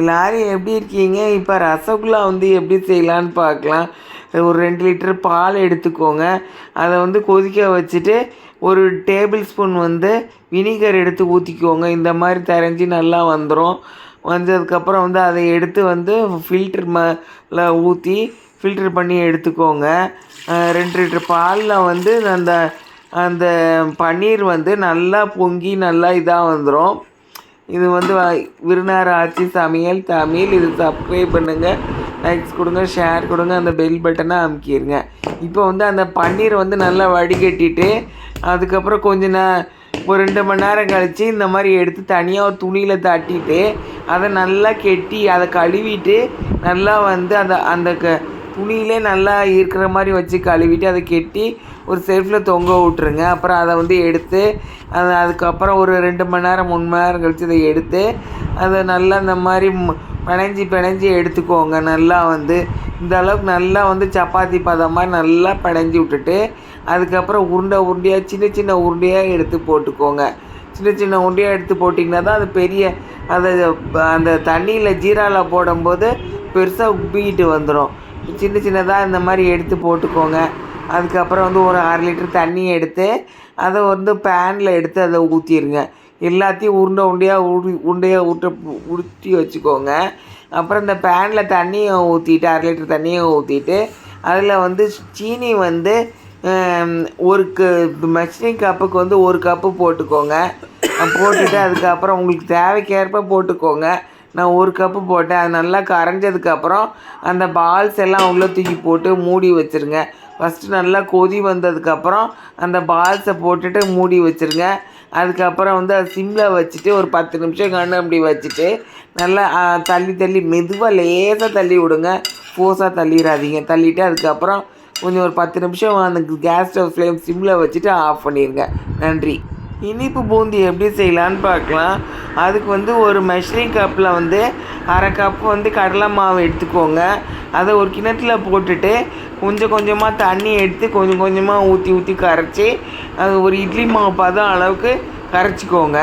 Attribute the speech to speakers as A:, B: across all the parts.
A: எல்லாரும் எப்படி இருக்கீங்க? இப்போ ரசகுல்லா வந்து எப்படி செய்யலான்னு பார்க்கலாம். ஒரு ரெண்டு லிட்டர் பால் எடுத்துக்கோங்க. அதை வந்து கொதிக்க வச்சுட்டு ஒரு டேபிள் ஸ்பூன் வந்து வினிகர் எடுத்து ஊற்றிக்கோங்க இந்த மாதிரி தரைஞ்சி நல்லா வந்துடும் வந்ததுக்கப்புறம் வந்து அதை எடுத்து வந்து ஃபில்டர் மேல ஊற்றி ஃபில்டர் பண்ணி எடுத்துக்கோங்க. ரெண்டு லிட்டர் பாலில் வந்து அந்த அந்த பன்னீர் வந்து நல்லா பொங்கி நல்லா இதாக வந்துடும் இது வந்து வ- ஆட்சி சமையல் தமிழ் இது சப்ஸ்கிரைப் பண்ணுங்கள் லைக்ஸ் கொடுங்க ஷேர் கொடுங்க. அந்த பெல் பட்டனை அமுக்கிடுங்க இப்போ வந்து அந்த பன்னீர் வந்து நல்லா வடிகட்டிட்டு அதுக்கப்புறம் கொஞ்ச நே ஒரு ரெண்டு மணி நேரம் கழித்து இந்த மாதிரி எடுத்து தனியாக ஒரு துணியில் தட்டிட்டு அதை நல்லா கெட்டி அதை கழுவிட்டு நல்லா வந்து அந்த அந்த க துணியிலே நல்லா இருக்கிற மாதிரி வச்சு கழுவிட்டு அதை கெட்டி ஒரு செல்ஃபில் தொங்க விட்ருங்க அப்புறம் அதை வந்து எடுத்து அதை அதுக்கப்புறம் ஒரு ரெண்டு மணி நேரம் மூணு மணி நேரம் கழித்து அதை எடுத்து அதை நல்லா இந்த மாதிரி பிணைஞ்சி பிணைஞ்சி எடுத்துக்கோங்க. நல்லா வந்து இந்த அளவுக்கு நல்லா வந்து சப்பாத்தி பதம் மாதிரி நல்லா பிணைஞ்சி விட்டுட்டு அதுக்கப்புறம் உருண்டை உருண்டையாக சின்ன சின்ன உருண்டையாக எடுத்து போட்டுக்கோங்க. சின்ன சின்ன உருண்டையாக எடுத்து போட்டிங்கன்னா தான் அது பெரிய அதை அந்த தண்ணியில் ஜீராவில் போடும்போது பெருசாக உப்பிக்கிட்டு வந்துடும் சின்ன சின்னதாக இந்த மாதிரி எடுத்து போட்டுக்கோங்க. அதுக்கப்புறம் வந்து ஒரு அரை லிட்டர் தண்ணியை எடுத்து அதை வந்து பேனில் எடுத்து அதை ஊற்றிடுங்க எல்லாத்தையும் உருண்டை உருண்டையாக உரு உருண்டையாக ஊட்ட உருட்டி வச்சுக்கோங்க. அப்புறம் இந்த பேனில் தண்ணியை ஊற்றிட்டு அரை லிட்டர் தண்ணியை ஊற்றிட்டு அதில் வந்து சீனி வந்து ஒரு க மெஷரிங் கப்புக்கு வந்து ஒரு கப்பு போட்டுக்கோங்க. போட்டுட்டு அதுக்கப்புறம் உங்களுக்கு தேவைக்கேற்ப போட்டுக்கோங்க. நான் ஒரு கப்பு போட்டேன். அது நல்லா கரைஞ்சதுக்கப்புறம் அந்த பால்ஸ் எல்லாம் உள்ளே தூக்கி போட்டு மூடி வச்சுருங்க. ஃபஸ்ட்டு நல்லா கொதி வந்ததுக்கப்புறம் அந்த பால்ஸை போட்டுட்டு மூடி வச்சுருங்க. அதுக்கப்புறம் வந்து அது சிம்மில் வச்சுட்டு ஒரு பத்து நிமிஷம் கண்ணு அப்படி வச்சுட்டு நல்லா தள்ளி தள்ளி மெதுவாக லேசாக தள்ளி விடுங்க. ஃபோர்ஸாக தள்ளிடாதீங்க. தள்ளிட்டு அதுக்கப்புறம் கொஞ்சம் ஒரு பத்து நிமிஷம் அந்த கேஸ் ஸ்டவ் ஃப்ளேம் சிம்மில் வச்சுட்டு ஆஃப் பண்ணிடுங்க நன்றி. இனிப்பு பூந்தி எப்படி செய்யலான்னு பார்க்கலாம். அதுக்கு வந்து ஒரு மெஷரிங் கப்பில் வந்து அரை கப் வந்து கடலை மாவு எடுத்துக்கோங்க. அதை ஒரு கிணத்துல போட்டுட்டு கொஞ்சம் கொஞ்சமாக தண்ணி எடுத்து கொஞ்சம் கொஞ்சமாக ஊற்றி ஊற்றி கரைச்சி அது ஒரு இட்லி மாவு பதம் அளவுக்கு கரைச்சிக்கோங்க.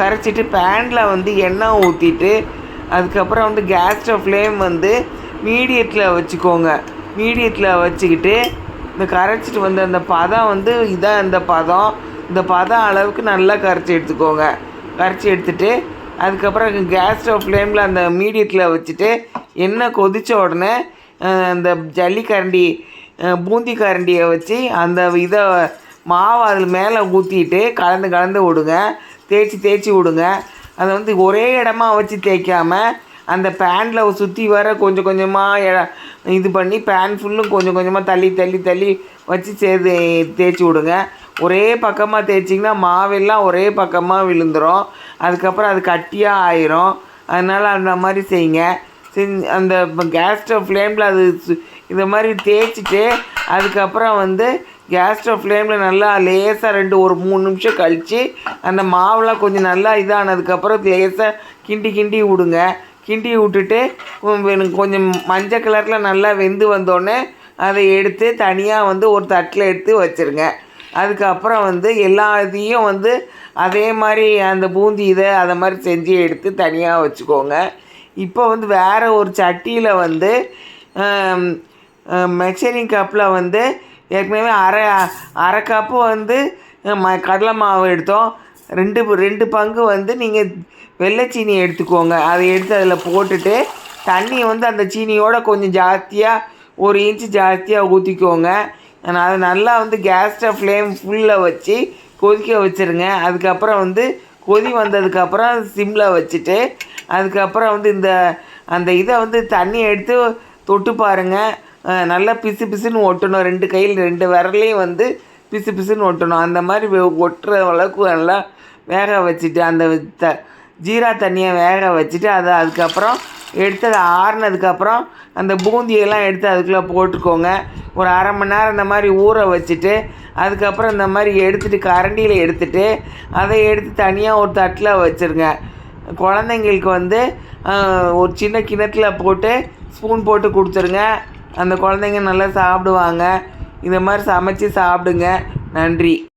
A: கரைச்சிட்டு பேனில் வந்து எண்ணெய் ஊற்றிட்டு அதுக்கப்புறம் வந்து கேஸ் ஃப்ளேம் வந்து மீடியத்தில் வச்சுக்கோங்க. மீடியத்தில் வச்சுக்கிட்டு இந்த கரைச்சிட்டு வந்த அந்த பதம் வந்து இதான் அந்த பதம். இந்த பதம் அளவுக்கு நல்லா கரைச்சி எடுத்துக்கோங்க. கரைச்சி எடுத்துட்டு அதுக்கப்புறம் கேஸ் ஸ்டவ் ஃப்ளேமில் அந்த மீடியத்தில் வச்சுட்டு எண்ணெய் கொதித்த உடனே அந்த ஜல்லிக்கரண்டி பூந்தி கரண்டியை வச்சு அந்த இதை மாவை அதில் மேலே ஊற்றிட்டு கலந்து கலந்து விடுங்க. தேய்ச்சி தேய்ச்சி விடுங்க. அதை வந்து ஒரே இடமா வச்சு தேய்க்காமல் அந்த பேனில் சுற்றி வர கொஞ்சம் கொஞ்சமாக இது பண்ணி பேன் ஃபுல்லும் கொஞ்சம் கொஞ்சமாக தள்ளி தள்ளி தள்ளி வச்சு சேர்த்து தேய்ச்சி விடுங்க. ஒரே பக்கமாக தேய்ச்சிங்கன்னா மாவெல்லாம் ஒரே பக்கமாக விழுந்துடும் அதுக்கப்புறம் அது கட்டியாக ஆயிரும். அதனால் அந்த மாதிரி செய்யுங்க. செஞ்சு அந்த கேஸ் ஸ்டவ் ஃப்ளேமில் அது சு- இந்த மாதிரி தேய்ச்சிட்டு அதுக்கப்புறம் வந்து கேஸ் ஸ்டவ் ஃப்ளேமில் நல்லா லேசாக ரெண்டு ஒரு மூணு நிமிஷம் கழித்து அந்த மாவுலாம் கொஞ்சம் நல்லா இதானதுக்கப்புறம் லேசாக கிண்டி கிண்டி விடுங்க. கிண்டி விட்டுட்டு எனக்கு கொஞ்சம் மஞ்சள் கலரில் நல்லா வெந்து வந்தோடனே அதை எடுத்து தனியாக வந்து ஒரு தட்டில் எடுத்து வச்சுருங்க. அதுக்கப்புறம் வந்து எல்லா இதையும் வந்து அதே மாதிரி அந்த பூந்தி இதை அதை மாதிரி செஞ்சு எடுத்து தனியாக வச்சுக்கோங்க. இப்போ வந்து வேறு ஒரு சட்டியில் வந்து மெக்சரிங் கப்பில் வந்து ஏற்கனவே அரை அரை கப்பு வந்து ம கடலை மாவு எடுத்தோம். ரெண்டு ரெண்டு பங்கு வந்து நீங்கள் வெள்ளை சீனியை எடுத்துக்கோங்க. அதை எடுத்து அதில் போட்டுட்டு தண்ணி வந்து அந்த சீனியோட கொஞ்சம் ஜாஸ்தியாக ஒரு இன்ச்சு ஜாஸ்தியாக ஊற்றிக்கோங்க நான் அதை நல்லா வந்து கேஸ்டை ஃப்ளேம் ஃபுல்லாக வச்சு கொதிக்க வச்சுருங்க. அதுக்கப்புறம் வந்து கொதி வந்ததுக்கப்புறம் சிம்மில் வச்சுட்டு அதுக்கப்புறம் வந்து இந்த அந்த இதை வந்து தண்ணி எடுத்து தொட்டு பாருங்கள் நல்லா பிசு பிசுன்னு ஒட்டணும். ரெண்டு கையில் ரெண்டு விரலையும் வந்து பிசு பிசுன்னு ஒட்டணும். அந்த மாதிரி ஒட்டுற அளவுக்கு நல்லா வேக வச்சுட்டு அந்த த ஜீரா தண்ணியை வேக வச்சுட்டு அதை அதுக்கப்புறம் எடுத்து அதை ஆறுனதுக்கப்புறம் அந்த பூந்தியெல்லாம் எடுத்து அதுக்குள்ளே போட்டுக்கோங்க. ஒரு அரை மணி நேரம் இந்த மாதிரி ஊற வச்சுட்டு அதுக்கப்புறம் இந்த மாதிரி எடுத்துகிட்டு கரண்டியில் எடுத்துகிட்டு அதை எடுத்து தனியாக ஒரு தட்டில் வச்சுருங்க. குழந்தைங்களுக்கு வந்து ஒரு சின்ன கிணத்துல போட்டு ஸ்பூன் போட்டு கொடுத்துருங்க அந்த குழந்தைங்க நல்லா சாப்பிடுவாங்க. இந்த மாதிரி சமைச்சு சாப்பிடுங்க. நன்றி.